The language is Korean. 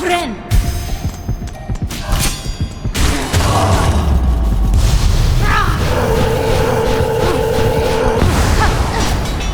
브랜